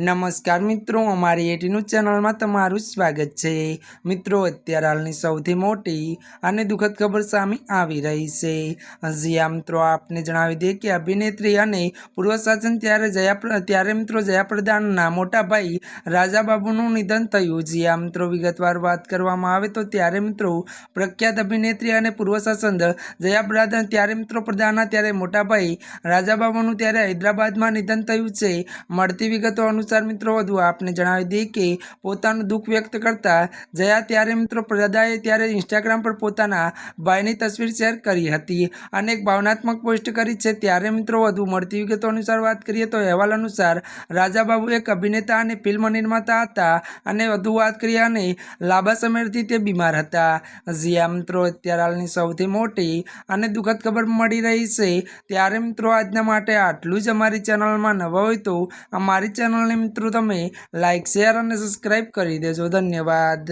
નમસ્કાર મિત્રો, અમારી એટીનું ચેનલમાં તમારું સ્વાગત છે. મિત્રો, અત્યારે હાલની સૌથી મોટી અને દુઃખદ ખબર સામે આવી રહી છે. હજી મિત્રો, આપને જણાવી દઈએ કે અભિનેત્રી અને પૂર્વ શાસન ત્યારે જયા ત્યારે મિત્રો જયાપ્રધાનના મોટા ભાઈ રાજાબાબુનું નિધન થયું. જી મિત્રો, વિગતવાર વાત કરવામાં આવે તો ત્યારે મિત્રો પ્રખ્યાત અભિનેત્રી અને પૂર્વ શાસન જયાપ્રદા ત્યારે મિત્રો પ્રધાનના ત્યારે મોટા ભાઈ રાજાબાબુનું ત્યારે હૈદરાબાદમાં નિધન થયું છે. મળતી વિગતો અનુસાર મિત્રો, વધુ આપને જણાવી દઈએ કે પોતાનું દુઃખ વ્યક્ત કરતા જયા ત્યારે મિત્રો પ્રદાદાએ ત્યારે ઇન્સ્ટાગ્રામ પર પોતાના ભાઈની તસવીર શેર કરી હતી. અને એક ભાવનાત્મક પોસ્ટ કરી છે, ત્યારે મિત્રો વધુ મળતી વિગતો અનુસાર વાત કરીએ તો અહેવાલ અનુસાર રાજાબાબુ એક અભિનેતા અને ફિલ્મ નિર્માતા હતા અને વધુ વાત કરીએ અને લાંબા સમયથી તે બીમાર હતા. જ્યાં મિત્રો, અત્યારે હાલની સૌથી મોટી અને દુઃખદ ખબર મળી રહી છે. ત્યારે મિત્રો, આજના માટે આટલું જ અમારી ચેનલમાં નવા હોય તો અમારી ચેનલને મિત્રો તમે લાઇક શેર અને સબસ્ક્રાઈબ કરી દેજો. ધન્યવાદ.